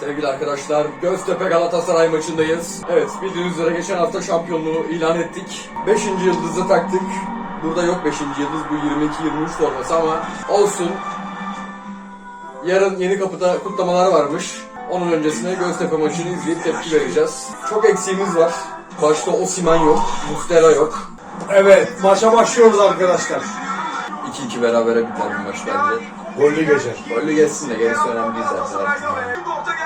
Sevgili arkadaşlar, Göztepe Galatasaray maçındayız. Evet, bildiğiniz üzere geçen hafta şampiyonluğu ilan ettik. 5. yıldızı taktık. Burada yok 5. yıldız, bu 22-23 forması ama olsun. Yarın yeni kapıda kutlamalar varmış. Onun öncesine Göztepe maçını izleyip tepki vereceğiz. Çok eksiğimiz var. Başta Osimen yok, Mustera yok. Evet, maça başlıyoruz arkadaşlar. 2-2 berabere biter bu maç bence. Gollü geçer. Gollü geçsin de gerisi önemli değil zaten.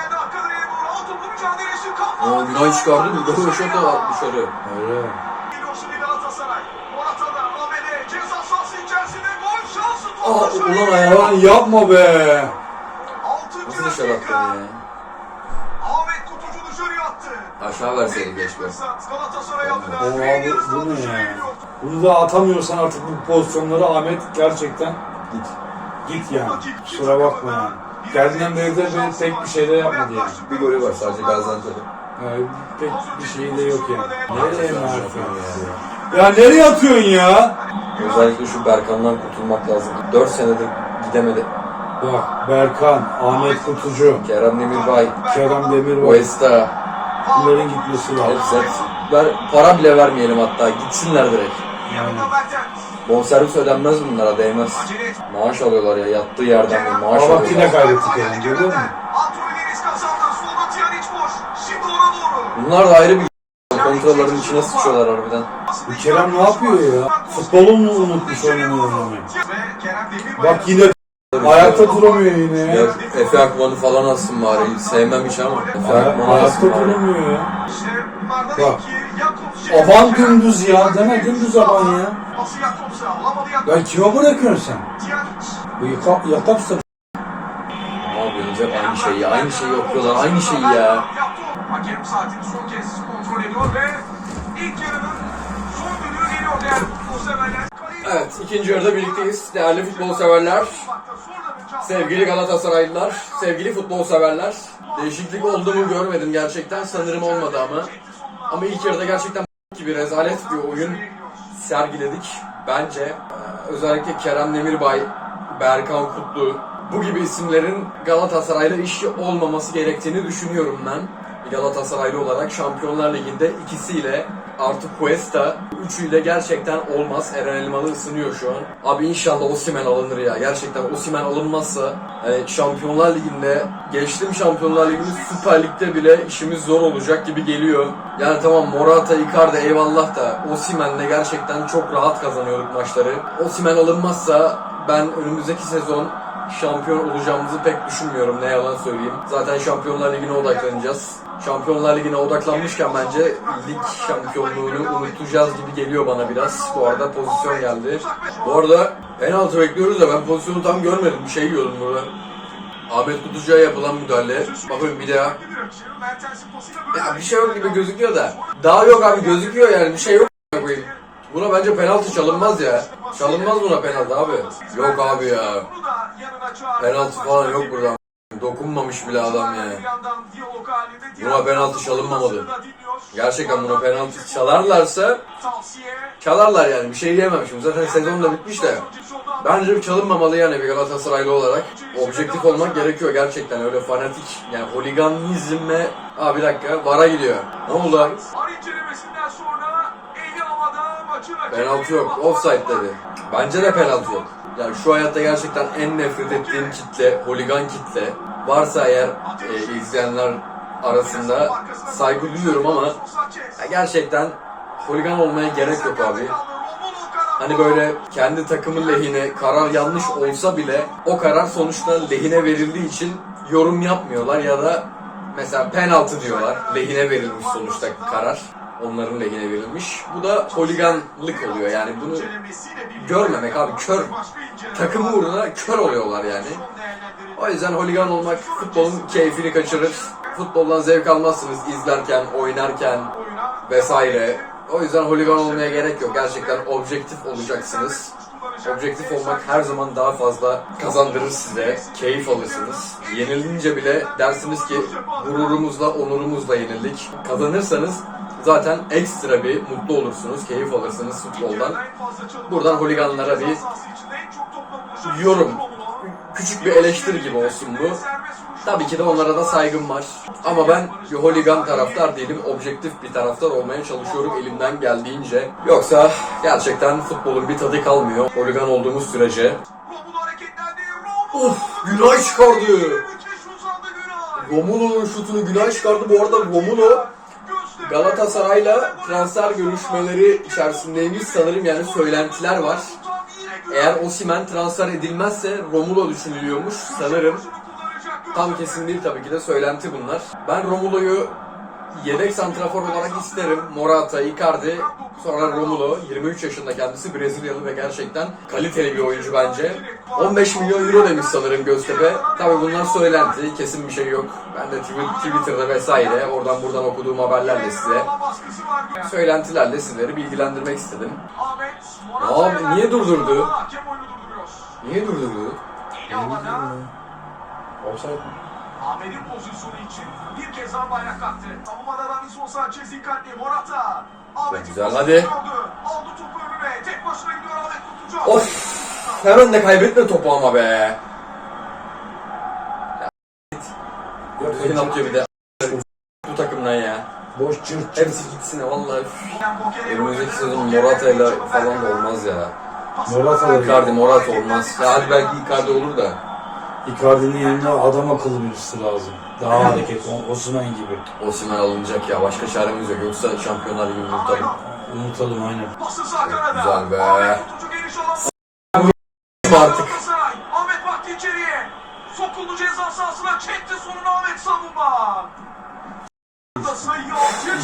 Günay çıkardı mı? Gol şut at dışarı. Öyle. Aa, ulan ayağı. Lan yapma be. Nasıl dışarı attın ya? Ahmet Kutucu dışarıya attı. Aşağı verseydi keşke. Fırsat Galatasaray adına. O Ve abi bu ne dışarı ya? Bunu da atamıyorsan artık bu pozisyonları Ahmet gerçekten Git. git yani. Kusura bakma yani. De böyle pek bir şey de yapmadı yani. Bir golü var sadece Gaziantep'in. yani pek bir şey de yok yani. Nereye Mert yapıyorum ya? Ya nereye atıyorsun ya? Özellikle şu Berkan'dan kurtulmak lazım. 4 senedir gidemedi. Bak Berkan, Ahmet Kutucu, Kerem Demirbay, Kerem Demirbay. Oesta. Bunların gitmesi lazım. Hepsi hepsi. Ver, para bile vermeyelim hatta. Gitsinler direkt. Mertens. Bonservis ödenmez bunlara değmez. Maaş alıyorlar ya. Yattığı yerden bir maaş Ama yine alıyorlar. kaybettik yani gördün mü? Bunlar da ayrı bir kontrollerin içine sıçıyorlar harbiden. Bu Kerem ne yapıyor ya? Futbolu mu unutmuş oynamayı. Bak yine ayakta duramıyor yine Ya ya. Efe Akman'ı falan atsın bari. Sevmem hiç ama. Efe Akman'ı Ayakta atsın bari. duramıyor ya. Bak. Aman dümdüz ya. Deme dümdüz aman ya. Ya kime bırakıyorsun sen? Bu yaka, yakapsa Ne yapıyorsunuz hep aynı şeyi, aynı şeyi yapıyorlar, aynı şeyi ya. Hakem saatini son kez kontrol ediyor ve ilk yarının son düdüğü geliyor değerli futbol severler. Evet, ikinci yarıda birlikteyiz. Değerli futbol severler, sevgili Galatasaraylılar, sevgili futbol severler. Değişiklik oldu mu görmedim gerçekten, sanırım olmadı ama. Ama ilk yarıda gerçekten gibi rezalet bir oyun sergiledik. Bence Ee, özellikle Kerem Demirbay, Berkan Kutlu bu gibi isimlerin Galatasaray'la işi olmaması gerektiğini düşünüyorum ben. Galatasaraylı olarak Şampiyonlar Ligi'nde ikisiyle artı Cuesta üçüyle gerçekten olmaz. Eren Elmalı ısınıyor şu an. Abi inşallah Osimhen alınır ya. Gerçekten Osimhen alınmazsa hani Şampiyonlar Ligi'nde geçtim Şampiyonlar Ligi'nin Süper Lig'de bile işimiz zor olacak gibi geliyor. Yani tamam Morata, Icardi eyvallah da Osimhen'le gerçekten çok rahat kazanıyorduk maçları. Osimhen alınmazsa ben önümüzdeki sezon şampiyon olacağımızı pek düşünmüyorum ne yalan söyleyeyim. Zaten Şampiyonlar Ligi'ne odaklanacağız. Şampiyonlar Ligi'ne odaklanmışken bence lig şampiyonluğunu unutacağız gibi geliyor bana biraz. Bu arada pozisyon geldi. Bu arada penaltı bekliyoruz da ben pozisyonu tam görmedim. Bir şey gördüm burada. Ahmet Kutucu'ya yapılan müdahale. Bakın bir daha. Ya bir şey yok gibi gözüküyor da. Daha yok abi gözüküyor yani bir şey yok. Buna bence penaltı çalınmaz ya. Çalınmaz buna penaltı abi. Yok abi ya. Penaltı falan yok burada. Dokunmamış bile adam ya. Buna penaltı çalınmamalı. Gerçekten buna penaltı çalarlarsa çalarlar yani bir şey diyemem şimdi. Zaten sezon da bitmiş de. Bence bir çalınmamalı yani bir Galatasaraylı olarak. Objektif olmak gerekiyor gerçekten öyle fanatik yani holiganizme... Aa bir dakika VAR'a gidiyor. Ne oldu abi? Penaltı yok. Offside dedi. Bence de penaltı yok. Yani şu hayatta gerçekten en nefret ettiğim kitle, holigan kitle. Varsa eğer e, izleyenler arasında saygı duyuyorum ama gerçekten holigan olmaya gerek yok abi. Hani böyle kendi takımın lehine karar yanlış olsa bile o karar sonuçta lehine verildiği için yorum yapmıyorlar ya da mesela penaltı diyorlar. Lehine verilmiş sonuçta karar. Onların lehine verilmiş. Bu da holiganlık oluyor yani bunu görmemek abi kör. Takım uğruna kör oluyorlar yani. O yüzden holigan olmak futbolun keyfini kaçırır. Futboldan zevk almazsınız izlerken, oynarken vesaire. O yüzden holigan olmaya gerek yok. Gerçekten objektif olacaksınız. Objektif olmak her zaman daha fazla kazandırır size. Keyif alırsınız. Yenilince bile dersiniz ki gururumuzla, onurumuzla yenildik. Kazanırsanız zaten ekstra bir mutlu olursunuz, keyif alırsınız futboldan. Buradan holiganlara bir yorum, küçük bir eleştiri gibi olsun bu. Tabii ki de onlara da saygım var. Ama ben bir holigan taraftar değilim. Objektif bir taraftar olmaya çalışıyorum elimden geldiğince. Yoksa gerçekten futbolun bir tadı kalmıyor. Holigan olduğumuz sürece. Of, Günay çıkardı. Romulo'nun şutunu Günay çıkardı. Bu arada Romulo Galatasaray'la transfer görüşmeleri içerisindeymiş sanırım yani söylentiler var. Eğer Osimhen transfer edilmezse Romulo düşünülüyormuş sanırım. Tam kesin değil tabii ki de söylenti bunlar. Ben Romulo'yu yedek santrafor olarak isterim. Morata, Icardi, sonra Romulo. 23 yaşında kendisi Brezilyalı ve gerçekten kaliteli bir oyuncu bence. 15 milyon euro demiş sanırım Göztepe. Tabii bunlar söylenti, kesin bir şey yok. Ben de Twi- Twitter'da vesaire oradan buradan okuduğum haberlerle size söylentilerle sizleri bilgilendirmek istedim. Abi, niye durdurdu? Niye durdurdu? Offside mi? Ahmet'in pozisyonu için bir kez daha bayrak kalktı. Savunmada Davinson Sanchez dikkatli. Morata. Ahmet'in Güzel, pozisyonu hadi. aldı. Aldı topu önüne. Tek başına gidiyor Ahmet Kutucu. Of! Hemen de kaybetme topu ama be. Düzgün atıyor bir de. Bu takımdan ya. Boş cırt cırt. Hepsi gitsin vallahi. Önümüzdeki sezon Morata'yla falan da olmaz ya. Morata Icardi Morata olmaz. Ya hadi belki Icardi olur da. Icardi'nin yanında adam akıllı birisi lazım. Daha hareket, O- Osimhen gibi. Osimhen alınacak ya. Başka çaremiz yok. Yoksa Şampiyonlar Ligi'ni unutalım. Unutalım aynen. Güzel be. Artık. Ahmet baktı içeriye. Sokuldu ceza sahasına çekti sonunu Ahmet savunma.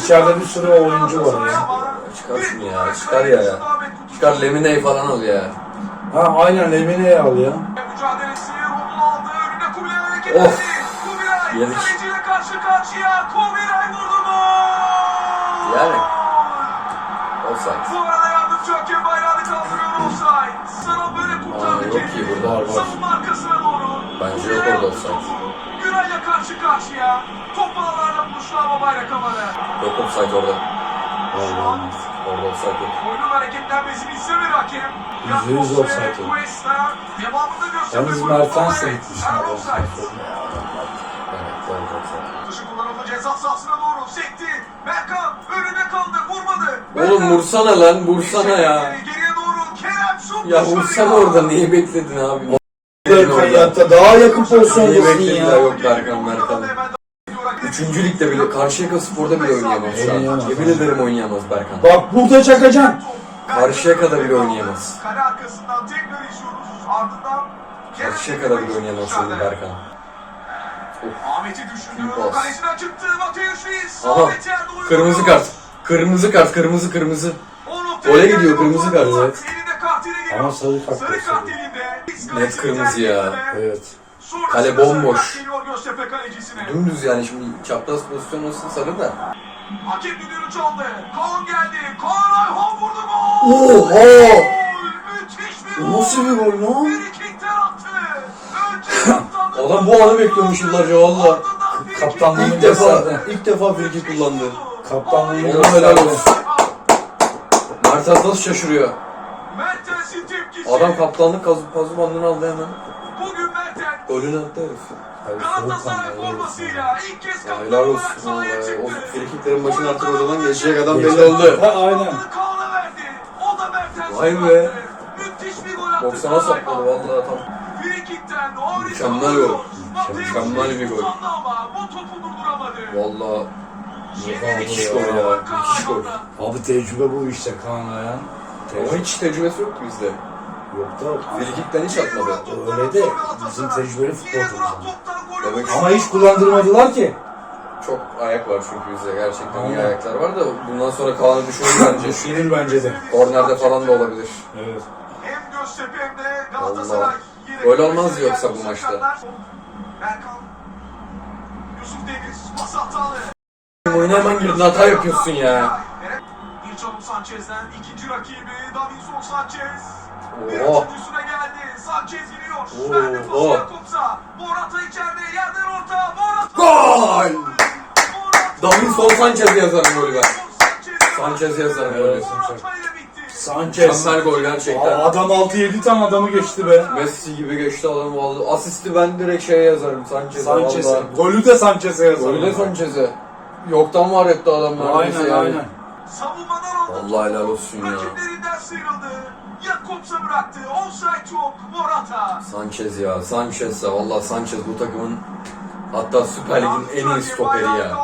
İçeride bir sürü oyuncu var ya. Çıkarsın ya, çıkar ya. Çıkar Lemine'yi falan al ya. Ha aynen Lemine'yi al ya. Of. Kubilay Yedik. karşı karşıya. Kubilay vurdu mu? Yani. Offside. Bu arada yardımcı hakem bayrağını kaldırıyor offside. Sana böyle kurtardı Aa, yok ki, burada var. Savunma arkasına doğru. Bence yok orada offside. Güray'la karşı karşıya. Top ağlarla buluştu ama bayrak havada. Yok offside orada. Vallahi. Orada offside yok. Oyunun hareketlenmesini istemedi hakem. Yüzde yüz offside yok. Yalnız Mertens de gitmiş. Evet, evet, offside. Dışı kullanıldı ceza sahasına doğru sekti. Berkan önünde kaldı vurmadı. Oğlum vursana lan vursana ya. Geriye doğru Kerem şut Ya vursana orada neyi bekledin abi? Hayatta daha yakın pozisyondasın bekledin ya yok Berkan Berkan. Üçüncü ligde bile Karşıyaka Spor'da bile oynayamaz şu an. Oynayamaz. Yemin ederim oynayamaz Berkan. Bak burada çakacaksın. Karşıya kadar bile oynayamaz. Kale arkasından tekrar izliyoruz. Ardından Karşıya kadar bile oynayamaz şimdi Berkan. Ahmet'i düşündü. Kalesinden çıktı. Mateus Reis. Aha. Kırmızı kart. Kırmızı kart, kırmızı kırmızı. Gole gidiyor, kırmızı kart. Evet. Ama sarı kart Sarı kart elinde. Net kırmızı ya. Evet. Kale bomboş. Göztepe kalecisine. Dümdüz yani şimdi çapraz pozisyon olsun sarı da. Hakem düdüğünü çaldı. Kaan geldi. Kaan Ayhan vurdu gol. Oha! Gol! Müthiş bir gol. Nasıl bir gol lan? Frikikten attı. Önce. Adam bu anı bekliyormuş yıllarca valla. Kaptanlığını İlk defa, ilk defa friki kullandı. Kaptanlığını Ona helal olsun. Mertens nasıl şaşırıyor? Mertens'in tepkisi. Adam kaptanlık kazı, kazı bandını aldı hemen. Bugün Mertens. Golünü attı herif. Galatasaray formasıyla ilk kez Ya kaptan helal olsun. sahaya vallahi. O çıktı. frikiklerin başına artık o zaman geçecek adam belli oldu. Ha, aynen. Kaan'a verdi. O da Mertens'e Vay attı. be. Müthiş bir gol attı. 90'a Kaan sapladı Ayhan. vallahi tam. Frikikten harika Mükemmel gol. Mateus Mükemmel bir gol. uzandı Ama bu topu durduramadı. Valla müthiş gol ya. Müthiş gol. Abi tecrübe bu işte Kaan Ayhan. Ama hiç tecrübesi yoktu bizde. Yok da Frikikten hiç atmadı. Öyle de bizim tecrübeli futbolcumuz ama. Demek Ama hiç kullandırmadılar ki. Çok ayak var çünkü bizde gerçekten iyi Aynen. ayaklar var da bundan sonra Kaan'ı düşünür bence. Düşünür bence de. Kornerde falan da olabilir. Evet. Hem Göztepe hem de Galatasaray. Vallahi. yine Gol olmaz yoksa bu maçta. Berkan. Yusuf Deniz. Pas hatalı. Oyuna hemen girdin hata yapıyorsun ya. Bir çalım Sanchez'den ikinci rakibi Davinson Sanchez. Oh. Jakobs'a. Morata içeride. Yerden orta. Morata. Gol! Morata. Davinson Sanchez yazarım golü ben. Sanchez yazarım golü. Sanchez. Mükemmel gol gerçekten. Aa, Adam 6-7 tane adamı geçti be. Messi gibi geçti adam vallahi. Asisti ben direkt şeye yazarım Sanchez'e. Sanchez'e. vallahi. Golü de Sanchez'e yazalım. Golü de Sanchez'e. Yoktan var etti adamlar. Aynen aynen. Savunmadan Vallahi helal olsun ya. Rakiplerinden sıyrıldı. Jakobs'a bıraktı. Offside yok. Morata. Sanchez ya. Sanchez ya. Valla Sanchez bu takımın hatta Süper Lig'in en iyi stoperi ya.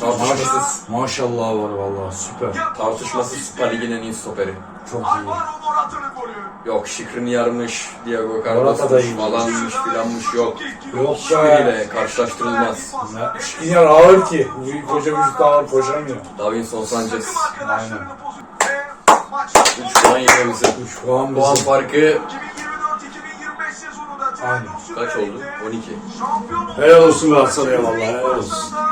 Tartışmasız. Maşallah var vallahi süper. Tartışmasız. Süper Lig'in en iyi stoperi. Çok iyi. Alvaro Morata'nın golü. Yok Şikrin yarmış, Diego Carlos'muş iyi. falanmış filanmış yok. Yok Hiçbiriyle karşılaştırılmaz. Ya, ağır ki. Bu koca vücutta ağır koşamıyor. Davinson Sanchez. Aynen. pozisyon- Ve maçta 3 puan yine bize. 3 puan Puan bizim. farkı 2024-2025 sezonunda Aynen. Kaç oldu? Lig'de 12. şampiyon oldu. Helal olsun Galatasaray'a vallahi helal olsun.